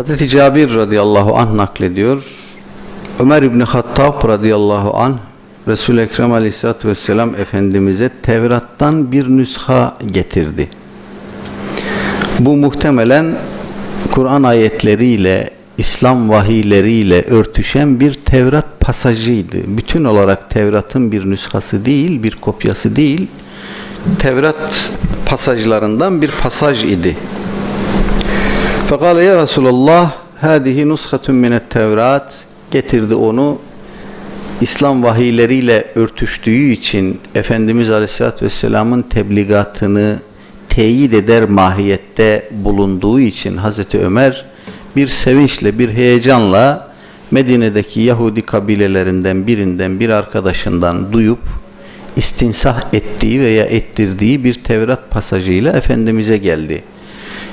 Hazreti Cabir radıyallahu anh naklediyor. Ömer İbni Hattab radıyallahu anh Resul-i Ekrem aleyhissalatü vesselam Efendimiz'e Tevrat'tan bir nüsha getirdi. Bu muhtemelen Kur'an ayetleriyle, İslam vahiyleriyle örtüşen bir Tevrat pasajıydı. Bütün olarak Tevrat'ın bir nüshası değil, bir kopyası değil, Tevrat pasajlarından bir pasaj idi. Fekale ya Resulallah hadihi nushatun minet Tevrat getirdi onu İslam vahiyleriyle örtüştüğü için Efendimiz Aleyhisselatü Vesselam'ın tebligatını teyit eder mahiyette bulunduğu için Hazreti Ömer bir sevinçle, bir heyecanla Medine'deki Yahudi kabilelerinden birinden bir arkadaşından duyup istinsah ettiği veya ettirdiği bir Tevrat pasajıyla Efendimiz'e geldi.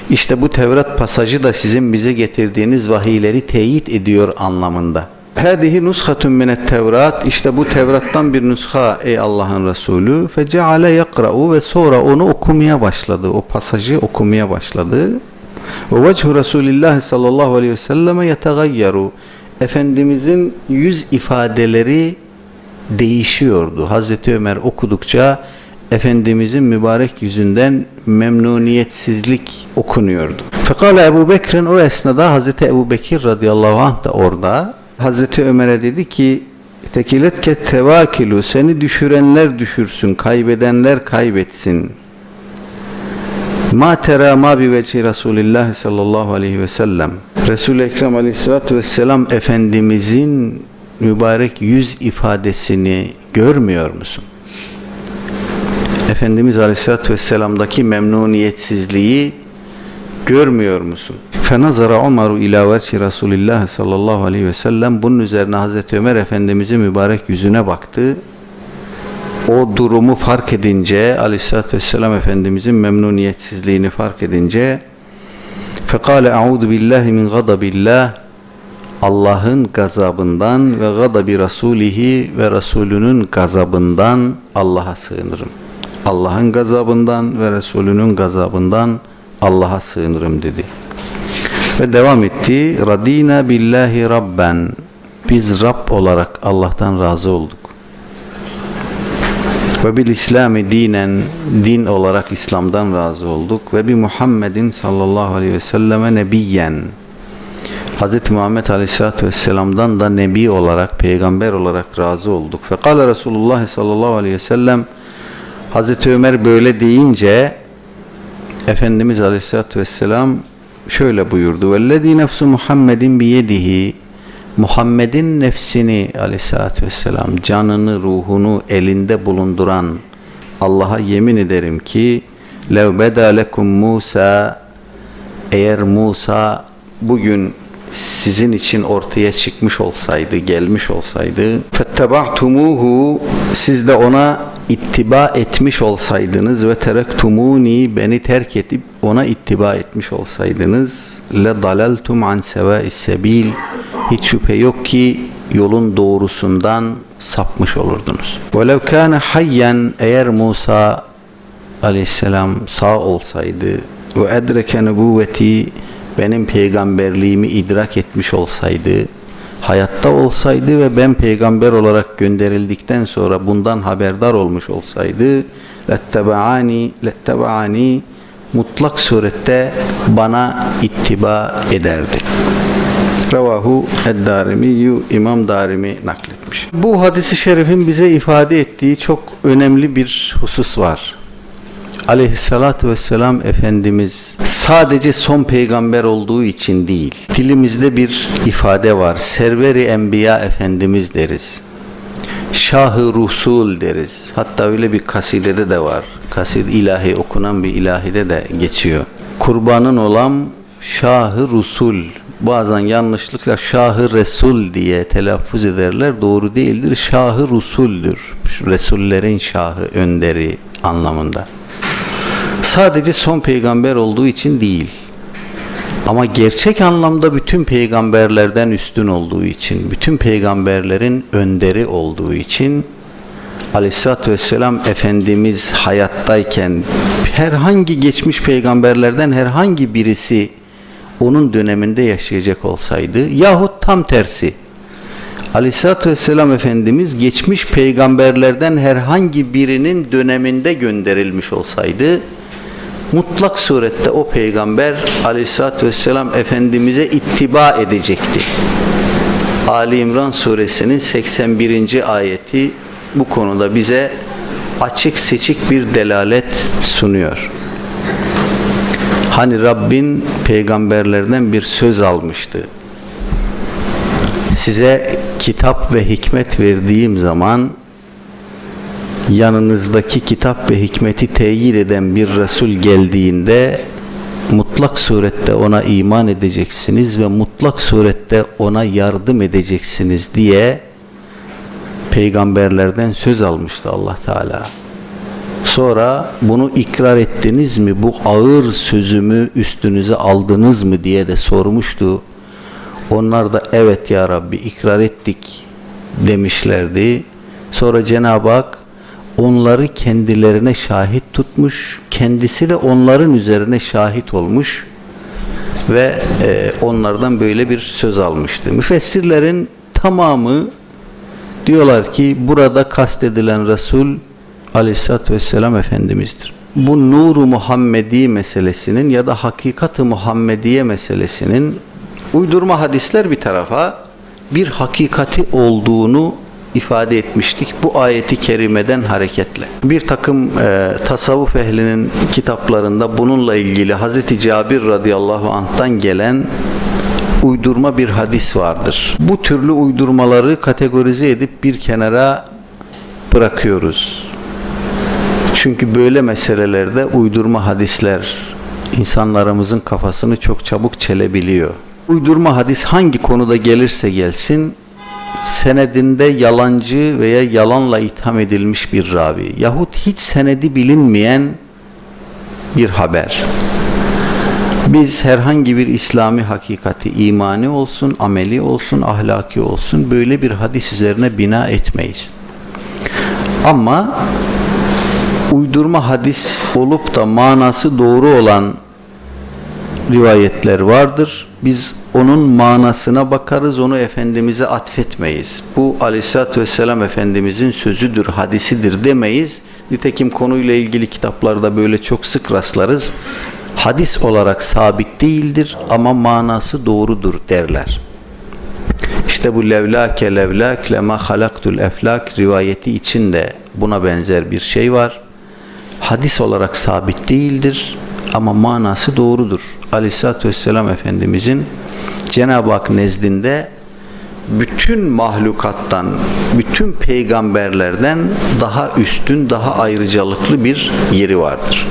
İşte bu Tevrat pasajı da sizin bize getirdiğiniz vahiyleri teyit ediyor anlamında. Hadihi nushatun minet Tevrat işte bu Tevrat'tan bir nusha ey Allah'ın Resulü fe ceale yakra'u ve sonra onu okumaya başladı. O pasajı okumaya başladı. Ve vechu Resulillah sallallahu aleyhi ve selleme yetegayyaru. Efendimizin yüz ifadeleri değişiyordu. Hazreti Ömer okudukça Efendimizin mübarek yüzünden memnuniyetsizlik okunuyordu. Fekale Ebu Bekir'in o esnada Hazreti Ebu Bekir radıyallahu anh da orada Hazreti Ömer'e dedi ki tekiletke tevakilu seni düşürenler düşürsün, kaybedenler kaybetsin. Ma tera ma bi veci Resulillah sallallahu aleyhi ve sellem. Resul-i Ekrem aleyhissalatü vesselam Efendimizin mübarek yüz ifadesini görmüyor musun? Efendimiz Aleyhisselatü Vesselam'daki memnuniyetsizliği görmüyor musun? Fenazara Umaru ila veçhi Resulillah sallallahu aleyhi ve sellem bunun üzerine Hazreti Ömer Efendimizin mübarek yüzüne baktı. O durumu fark edince Aleyhisselatü Vesselam Efendimizin memnuniyetsizliğini fark edince fekale a'udu billahi min gadabillah Allah'ın gazabından ve gadabi rasulihi ve Resulünün gazabından Allah'a sığınırım. Allah'ın gazabından ve Resulünün gazabından Allah'a sığınırım dedi. Ve devam etti. Radina billahi rabben. Biz Rab olarak Allah'tan razı olduk. Ve bil İslami dinen din olarak İslam'dan razı olduk. Ve bi Muhammedin sallallahu aleyhi ve selleme nebiyen. Hz. Muhammed Aleyhisselatü Vesselam'dan da Nebi olarak, Peygamber olarak razı olduk. Fekale Resulullah sallallahu aleyhi ve sellem Hz. Ömer böyle deyince Efendimiz Aleyhisselatü Vesselam şöyle buyurdu. Vellezî nefsu Muhammedin biyedihi Muhammed'in nefsini Aleyhisselatü Vesselam canını, ruhunu elinde bulunduran Allah'a yemin ederim ki lev beda lekum Musa eğer Musa bugün sizin için ortaya çıkmış olsaydı, gelmiş olsaydı fettebahtumuhu siz de ona ittiba etmiş olsaydınız ve terektumuni beni terk edip ona ittiba etmiş olsaydınız le dalaltum an sevâis sebil hiç şüphe yok ki yolun doğrusundan sapmış olurdunuz. Velev kâne hayyen eğer Musa aleyhisselam sağ olsaydı ve edreke nübüvveti benim peygamberliğimi idrak etmiş olsaydı, hayatta olsaydı ve ben peygamber olarak gönderildikten sonra bundan haberdar olmuş olsaydı, lettebaani lettebaani mutlak surette bana ittiba ederdi. Revahu Ed-Darimi İmam Darimi nakletmiş. Bu hadisi şerifin bize ifade ettiği çok önemli bir husus var aleyhissalatü vesselam Efendimiz sadece son peygamber olduğu için değil. Dilimizde bir ifade var. Serveri Enbiya Efendimiz deriz. Şahı Rusul deriz. Hatta öyle bir kasidede de var. Kasid ilahi okunan bir ilahide de geçiyor. Kurbanın olan Şahı Rusul bazen yanlışlıkla Şahı Resul diye telaffuz ederler. Doğru değildir. Şahı Rusuldür. Resullerin şahı, önderi anlamında sadece son peygamber olduğu için değil. Ama gerçek anlamda bütün peygamberlerden üstün olduğu için, bütün peygamberlerin önderi olduğu için Aleyhisselatü Vesselam Efendimiz hayattayken herhangi geçmiş peygamberlerden herhangi birisi onun döneminde yaşayacak olsaydı yahut tam tersi Aleyhisselatü Vesselam Efendimiz geçmiş peygamberlerden herhangi birinin döneminde gönderilmiş olsaydı mutlak surette o peygamber Aleyhisselatü Vesselam Efendimiz'e ittiba edecekti. Ali İmran suresinin 81. ayeti bu konuda bize açık seçik bir delalet sunuyor. Hani Rabbin peygamberlerden bir söz almıştı. Size kitap ve hikmet verdiğim zaman yanınızdaki kitap ve hikmeti teyit eden bir Resul geldiğinde mutlak surette ona iman edeceksiniz ve mutlak surette ona yardım edeceksiniz diye peygamberlerden söz almıştı Allah Teala. Sonra bunu ikrar ettiniz mi? Bu ağır sözümü üstünüze aldınız mı diye de sormuştu. Onlar da evet ya Rabbi ikrar ettik demişlerdi. Sonra Cenab-ı Hak onları kendilerine şahit tutmuş, kendisi de onların üzerine şahit olmuş ve e, onlardan böyle bir söz almıştı. Müfessirlerin tamamı diyorlar ki burada kastedilen Resul Aleyhisselatü Vesselam Efendimiz'dir. Bu nuru Muhammedi meselesinin ya da hakikati Muhammediye meselesinin uydurma hadisler bir tarafa bir hakikati olduğunu ifade etmiştik bu ayeti kerimeden hareketle. Bir takım e, tasavvuf ehlinin kitaplarında bununla ilgili Hazreti Cabir radıyallahu anh'tan gelen uydurma bir hadis vardır. Bu türlü uydurmaları kategorize edip bir kenara bırakıyoruz. Çünkü böyle meselelerde uydurma hadisler insanlarımızın kafasını çok çabuk çelebiliyor. Uydurma hadis hangi konuda gelirse gelsin senedinde yalancı veya yalanla itham edilmiş bir ravi yahut hiç senedi bilinmeyen bir haber. Biz herhangi bir İslami hakikati imani olsun, ameli olsun, ahlaki olsun böyle bir hadis üzerine bina etmeyiz. Ama uydurma hadis olup da manası doğru olan rivayetler vardır. Biz onun manasına bakarız, onu Efendimiz'e atfetmeyiz. Bu Aleyhisselatü Vesselam Efendimiz'in sözüdür, hadisidir demeyiz. Nitekim konuyla ilgili kitaplarda böyle çok sık rastlarız. Hadis olarak sabit değildir ama manası doğrudur derler. İşte bu levlake levlak lema halaktul eflak rivayeti içinde buna benzer bir şey var. Hadis olarak sabit değildir ama manası doğrudur. Aleyhisselatü Vesselam Efendimizin Cenab-ı Hak nezdinde bütün mahlukattan, bütün peygamberlerden daha üstün, daha ayrıcalıklı bir yeri vardır.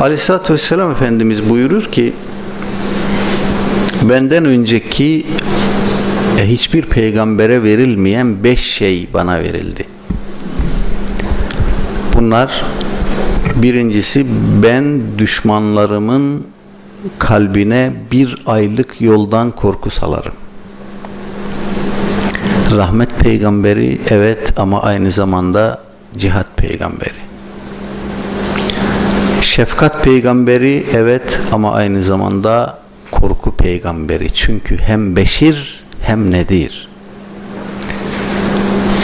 Aleyhisselatü Vesselam Efendimiz buyurur ki benden önceki e, hiçbir peygambere verilmeyen beş şey bana verildi. Bunlar birincisi ben düşmanlarımın kalbine bir aylık yoldan korku salarım. Rahmet peygamberi evet ama aynı zamanda cihat peygamberi. Şefkat peygamberi evet ama aynı zamanda korku peygamberi. Çünkü hem beşir hem nedir.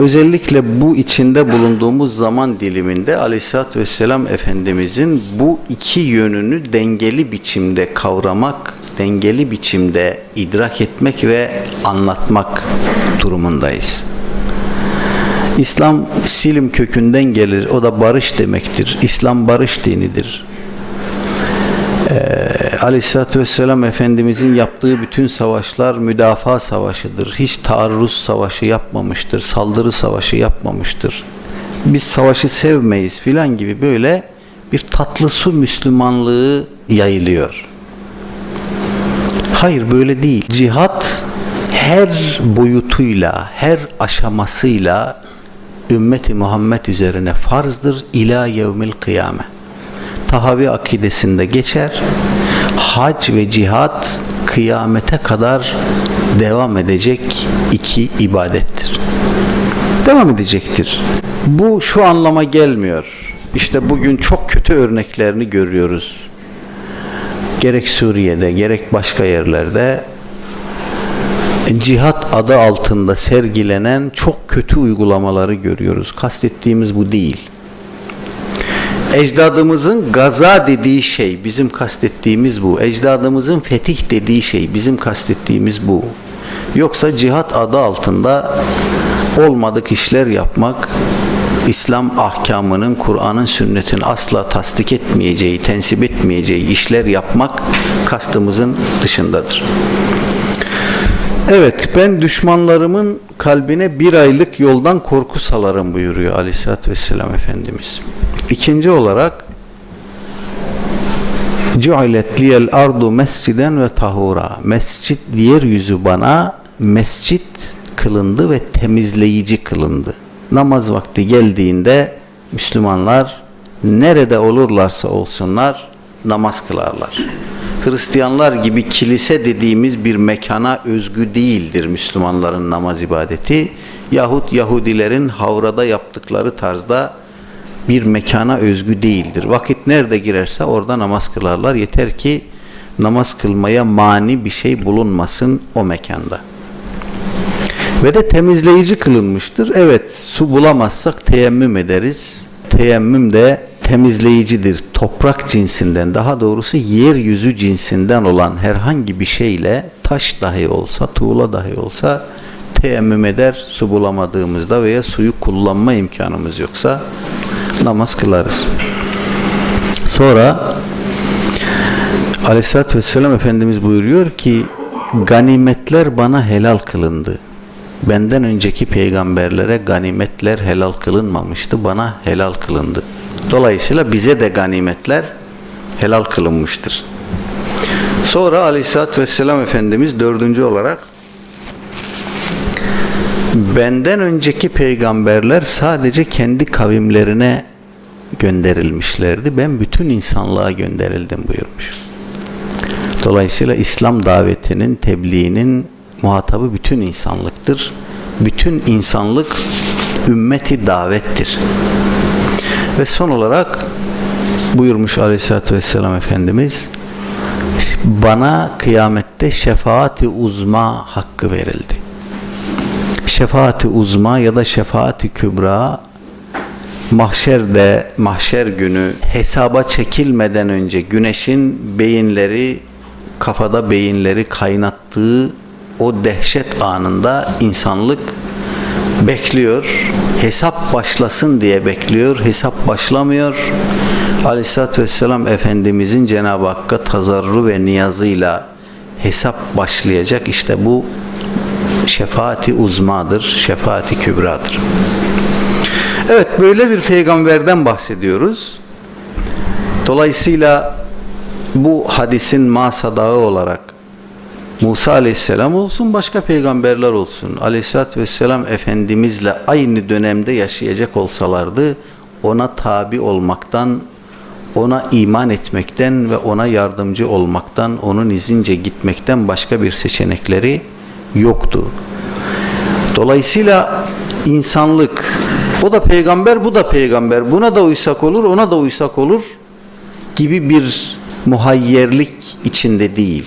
Özellikle bu içinde bulunduğumuz zaman diliminde Aleyhisselatü Vesselam Efendimizin bu iki yönünü dengeli biçimde kavramak, dengeli biçimde idrak etmek ve anlatmak durumundayız. İslam silim kökünden gelir. O da barış demektir. İslam barış dinidir. Ee, Aleyhisselatü Vesselam Efendimizin yaptığı bütün savaşlar müdafaa savaşıdır. Hiç taarruz savaşı yapmamıştır. Saldırı savaşı yapmamıştır. Biz savaşı sevmeyiz filan gibi böyle bir tatlı su Müslümanlığı yayılıyor. Hayır böyle değil. Cihat her boyutuyla, her aşamasıyla ümmeti Muhammed üzerine farzdır ila yevmil kıyame. Tahavi akidesinde geçer. Hac ve cihat kıyamete kadar devam edecek iki ibadettir. Devam edecektir. Bu şu anlama gelmiyor. İşte bugün çok kötü örneklerini görüyoruz. gerek Suriye'de gerek başka yerlerde cihat adı altında sergilenen çok kötü uygulamaları görüyoruz. Kastettiğimiz bu değil. Ecdadımızın gaza dediği şey bizim kastettiğimiz bu. Ecdadımızın fetih dediği şey bizim kastettiğimiz bu. Yoksa cihat adı altında olmadık işler yapmak, İslam ahkamının, Kur'an'ın, sünnetin asla tasdik etmeyeceği, tensip etmeyeceği işler yapmak kastımızın dışındadır. Evet, ben düşmanlarımın kalbine bir aylık yoldan korku salarım buyuruyor Aleyhisselatü Vesselam Efendimiz. İkinci olarak Cu'ilet liyel ardu mesciden ve tahura. Mescit yeryüzü bana mescit kılındı ve temizleyici kılındı. Namaz vakti geldiğinde Müslümanlar nerede olurlarsa olsunlar namaz kılarlar. Hristiyanlar gibi kilise dediğimiz bir mekana özgü değildir Müslümanların namaz ibadeti. Yahut Yahudilerin havrada yaptıkları tarzda bir mekana özgü değildir. Vakit nerede girerse orada namaz kılarlar. Yeter ki namaz kılmaya mani bir şey bulunmasın o mekanda. Ve de temizleyici kılınmıştır. Evet su bulamazsak teyemmüm ederiz. Teyemmüm de temizleyicidir. Toprak cinsinden daha doğrusu yeryüzü cinsinden olan herhangi bir şeyle taş dahi olsa, tuğla dahi olsa teyemmüm eder su bulamadığımızda veya suyu kullanma imkanımız yoksa namaz kılarız. Sonra Aleyhisselatü Vesselam Efendimiz buyuruyor ki ganimetler bana helal kılındı. Benden önceki peygamberlere ganimetler helal kılınmamıştı. Bana helal kılındı. Dolayısıyla bize de ganimetler helal kılınmıştır. Sonra Aleyhisselatü Vesselam Efendimiz dördüncü olarak benden önceki peygamberler sadece kendi kavimlerine gönderilmişlerdi. Ben bütün insanlığa gönderildim buyurmuş. Dolayısıyla İslam davetinin, tebliğinin muhatabı bütün insanlıktır. Bütün insanlık ümmeti davettir. Ve son olarak buyurmuş Aleyhisselatü Vesselam Efendimiz bana kıyamette şefaati uzma hakkı verildi. Şefaati uzma ya da şefaati kübra mahşerde mahşer günü hesaba çekilmeden önce güneşin beyinleri kafada beyinleri kaynattığı o dehşet anında insanlık bekliyor. Hesap başlasın diye bekliyor. Hesap başlamıyor. Aleyhisselatü Vesselam Efendimizin Cenab-ı Hakk'a tazarru ve niyazıyla hesap başlayacak. İşte bu şefaati uzmadır, şefaati kübradır. Evet böyle bir peygamberden bahsediyoruz. Dolayısıyla bu hadisin masadağı olarak Musa aleyhisselam olsun başka peygamberler olsun aleyhissalatü vesselam Efendimizle aynı dönemde yaşayacak olsalardı ona tabi olmaktan ona iman etmekten ve ona yardımcı olmaktan onun izince gitmekten başka bir seçenekleri yoktu. Dolayısıyla insanlık o da peygamber bu da peygamber buna da uysak olur ona da uysak olur gibi bir muhayyerlik içinde değil.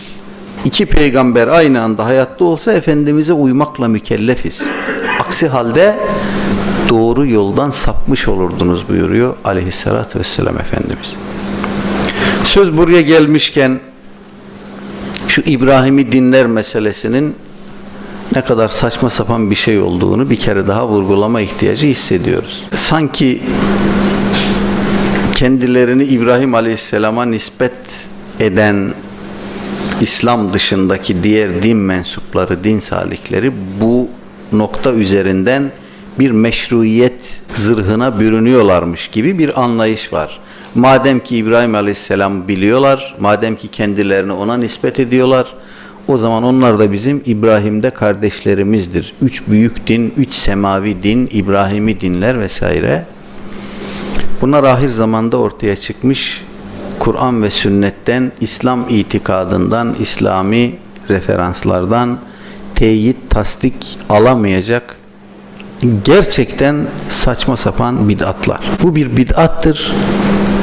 İki peygamber aynı anda hayatta olsa Efendimiz'e uymakla mükellefiz. Aksi halde doğru yoldan sapmış olurdunuz buyuruyor aleyhissalatü vesselam Efendimiz. Söz buraya gelmişken şu İbrahim'i dinler meselesinin ne kadar saçma sapan bir şey olduğunu bir kere daha vurgulama ihtiyacı hissediyoruz. Sanki kendilerini İbrahim Aleyhisselam'a nispet eden İslam dışındaki diğer din mensupları, din salikleri bu nokta üzerinden bir meşruiyet zırhına bürünüyorlarmış gibi bir anlayış var. Madem ki İbrahim Aleyhisselam biliyorlar, madem ki kendilerini ona nispet ediyorlar, o zaman onlar da bizim İbrahim'de kardeşlerimizdir. Üç büyük din, üç semavi din, İbrahim'i dinler vesaire. Bunlar ahir zamanda ortaya çıkmış Kur'an ve sünnetten, İslam itikadından, İslami referanslardan teyit, tasdik alamayacak gerçekten saçma sapan bid'atlar. Bu bir bid'attır.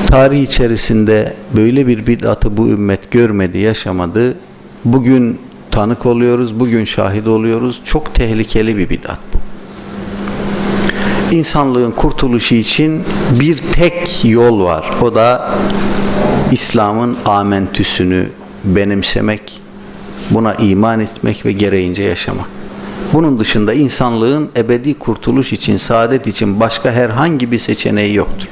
tarih içerisinde böyle bir bid'atı bu ümmet görmedi, yaşamadı. Bugün tanık oluyoruz, bugün şahit oluyoruz. Çok tehlikeli bir bid'at bu. İnsanlığın kurtuluşu için bir tek yol var. O da İslam'ın amentüsünü benimsemek, buna iman etmek ve gereğince yaşamak. Bunun dışında insanlığın ebedi kurtuluş için, saadet için başka herhangi bir seçeneği yoktur.